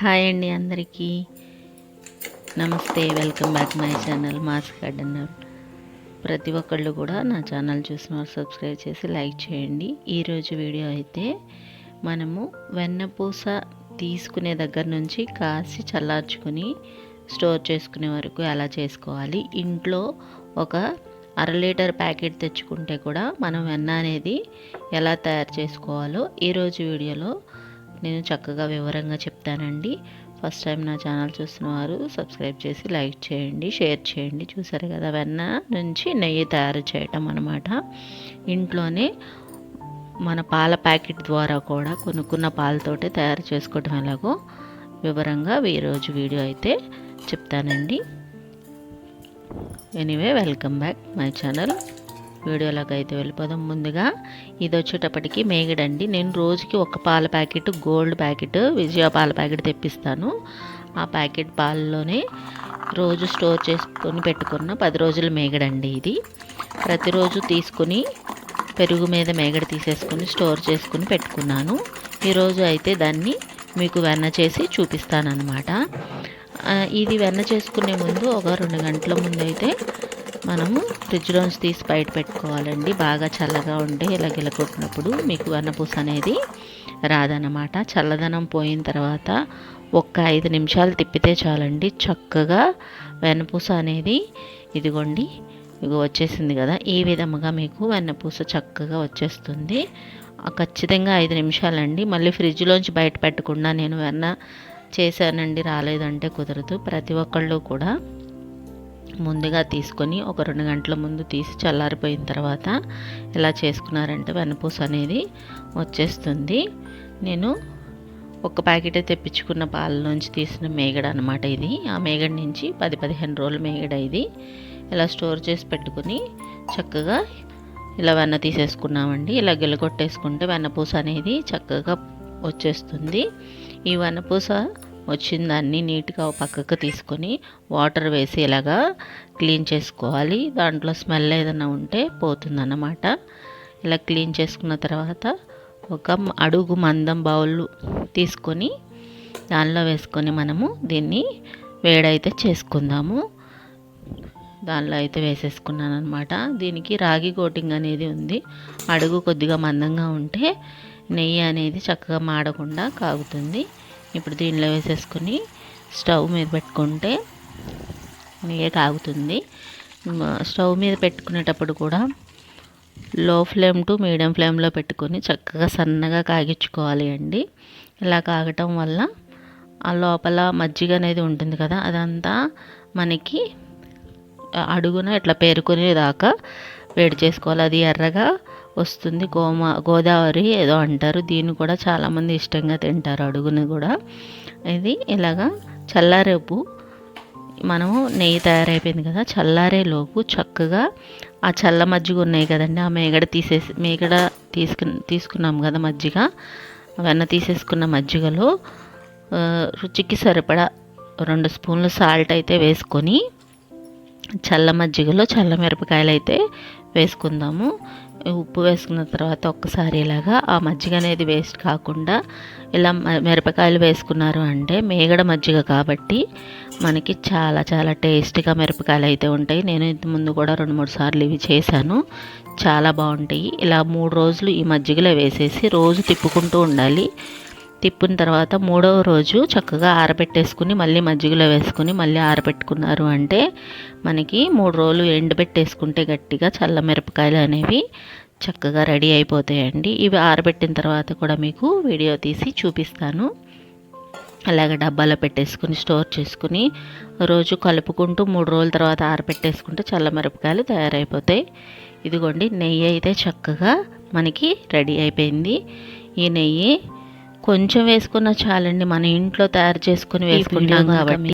Hi అండి అందరికీ. నమస్తే welcome back my channel mass garden ప్రతి ఒక్కళ్ళు కూడా నా ఛానల్ చూసిన వారు సబ్స్క్రైబ్ చేసి లైక్ చేయండి. ఈరోజు వీడియో అయితే మనము వెన్నపూస తీసుకునే దగ్గర నుంచి కాసి చల్లార్చుకుని స్టోర్ చేసుకునే వరకు ఎలా చేసుకోవాలి. ఇంట్లో ఒక అర లీటర్ ప్యాకెట్ తెచ్చుకుంటే కూడా మనం వెన్న అనేది ఎలా తయారు చేసుకోవాలో ఈరోజు వీడియోలో నేను చక్కగా వివరంగా చెప్తానండి. ఫస్ట్ టైం నా ఛానల్ చూస్తున్న వారు సబ్స్క్రైబ్ చేసి లైక్ చేయండి షేర్ చేయండి. చూసారు కదా వెన్న నుంచి నెయ్యి తయారు చేయటం అనమాట ఇంట్లోనే మన పాల ప్యాకెట్ ద్వారా కూడా కొనుక్కున్న పాలతోటే తయారు చేసుకోవటం ఎలాగో వివరంగా ఈరోజు వీడియో అయితే చెప్తానండి. Anyway welcome back my channel. వీడియోలోకి అయితే వెళ్ళిపోదాం. ముందుగా ఇది వచ్చేటప్పటికి మేగడండి. నేను రోజుకి ఒక పాల ప్యాకెట్ గోల్డ్ ప్యాకెట్ విజయ పాల ప్యాకెట్ తెప్పిస్తాను. ఆ ప్యాకెట్ పాలలోనే రోజు స్టోర్ చేసుకొని పెట్టుకున్న పది రోజుల మేగడండి ఇది. ప్రతిరోజు తీసుకుని పెరుగు మీద మేగడ తీసేసుకుని స్టోర్ చేసుకుని పెట్టుకున్నాను. ఈరోజు అయితే దాన్ని మీకు వెన్న చేసి చూపిస్తానన్నమాట. ఇది వెన్న చేసుకునే ముందు ఒక రెండు గంటల ముందు అయితే మనము ఫ్రిడ్జ్లోంచి తీసి బయట పెట్టుకోవాలండి. బాగా చల్లగా ఉంటే ఇలా గిలకొట్టినప్పుడు మీకు వెన్నపూస అనేది రాదన్నమాట. చల్లదనం పోయిన తర్వాత ఒక్క ఐదు నిమిషాలు తిప్పితే చాలండి. చక్కగా వెన్నపూస అనేది ఇదిగోండి ఇక వచ్చేసింది కదా. ఈ విధముగా మీకు వెన్నపూస చక్కగా వచ్చేస్తుంది. ఖచ్చితంగా ఐదు నిమిషాలండి. మళ్ళీ ఫ్రిడ్జ్లోంచి బయట పెట్టకుండా నేను వెన్న చేశానండి. రాలేదంటే కుదరదు. ప్రతి ఒక్కళ్ళు కూడా ముందుగా తీసుకొని ఒక రెండు గంటల ముందు తీసి చల్లారిపోయిన తర్వాత ఇలా చేసుకున్నారంటే వెనపూస అనేది వచ్చేస్తుంది. నేను ఒక ప్యాకెట్ తెప్పించుకున్న పాల నుంచి తీసిన మేగడ అనమాట ఇది. ఆ మేగడ నుంచి పది పదిహేను రోజులు మేగడ ఇది. ఇలా స్టోర్ చేసి పెట్టుకుని చక్కగా ఇలా వెన్న తీసేసుకున్నామండి. ఇలా గిలగొట్టేసుకుంటే వెన్నపూస అనేది చక్కగా వచ్చేస్తుంది. ఈ వెన్నపూస వచ్చిన దాన్ని నీట్గా పక్కకు తీసుకొని వాటర్ వేసి ఇలాగా క్లీన్ చేసుకోవాలి. దాంట్లో స్మెల్ ఏదైనా ఉంటే పోతుందన్నమాట. ఇలా క్లీన్ చేసుకున్న తర్వాత ఒక అడుగు మందం బౌల్ తీసుకొని దానిలో వేసుకొని మనము దీన్ని వేడైతే చేసుకుందాము. దానిలో అయితే వేసేసుకున్నాను అనమాట దీనికి రాగి కోటింగ్ అనేది ఉంది. అడుగు కొద్దిగా మందంగా ఉంటే నెయ్యి అనేది చక్కగా మాడకుండా కాగుతుంది. ఇప్పుడు దీనిలో వేసేసుకొని స్టవ్ మీద పెట్టుకుంటే నెయ్యి కాగుతుంది. స్టవ్ మీద పెట్టుకునేటప్పుడు కూడా లో ఫ్లేమ్ టు మీడియం ఫ్లేమ్లో పెట్టుకొని చక్కగా సన్నగా కాగించుకోవాలి అండి. ఇలా కాగటం వల్ల ఆ లోపల మజ్జిగ అనేది ఉంటుంది కదా అదంతా మనకి అడుగున ఇట్లా పేరుకునేదాకా వేడి చేసుకోవాలి. అది ఎర్రగా వస్తుంది. గోమా గోదావరి ఏదో అంటారు. దీన్ని కూడా చాలామంది ఇష్టంగా తింటారు అడుగుని కూడా. ఇది ఇలాగా చల్లారేపు మనము నెయ్యి తయారైపోయింది కదా చల్లారేలోపు చక్కగా ఆ చల్ల మజ్జిగ ఉన్నాయి కదండి. ఆ మేగడ తీసేసి మేగడ తీసుకు తీసుకున్నాం కదా మజ్జిగ. వెన్న తీసేసుకున్న మజ్జిగలో రుచికి సరిపడా రెండు స్పూన్లు సాల్ట్ అయితే వేసుకొని చల్ల మజ్జిగలో చల్ల మిరపకాయలు అయితే వేసుకుందాము. ఉప్పు వేసుకున్న తర్వాత ఒక్కసారి ఇలాగా ఆ మజ్జిగ అనేది వేస్ట్ కాకుండా ఇలా మిరపకాయలు వేసుకున్నారు అంటే మేగడ మజ్జిగ కాబట్టి మనకి చాలా చాలా టేస్టీగా మిరపకాయలు అయితే ఉంటాయి. నేను ఇంతకుముందు కూడా రెండు మూడు సార్లు ఇవి చేశాను. చాలా బాగుంటాయి. ఇలా మూడు రోజులు ఈ మజ్జిగలో వేసేసి రోజు తిప్పుకుంటూ ఉండాలి. తిప్పిన తర్వాత మూడవ రోజు చక్కగా ఆరబెట్టేసుకుని మళ్ళీ మజ్జిగలో వేసుకుని మళ్ళీ ఆరబెట్టుకున్నారు అంటే మనకి మూడు రోజులు ఎండబెట్టేసుకుంటే గట్టిగా చల్ల మిరపకాయలు అనేవి చక్కగా రెడీ అయిపోతాయండి. ఇవి ఆరబెట్టిన తర్వాత కూడా మీకు వీడియో తీసి చూపిస్తాను. అలాగే డబ్బాలో పెట్టేసుకుని స్టోర్ చేసుకుని రోజు కలుపుకుంటూ మూడు రోజుల తర్వాత ఆరబెట్టేసుకుంటే చల్ల మిరపకాయలు తయారైపోతాయి. ఇదిగోండి నెయ్యి అయితే చక్కగా మనకి రెడీ అయిపోయింది. ఈ నెయ్యి కొంచెం వేసుకున్న చాలండి మన ఇంట్లో తయారు చేసుకుని వేసుకుంటాం కాబట్టి.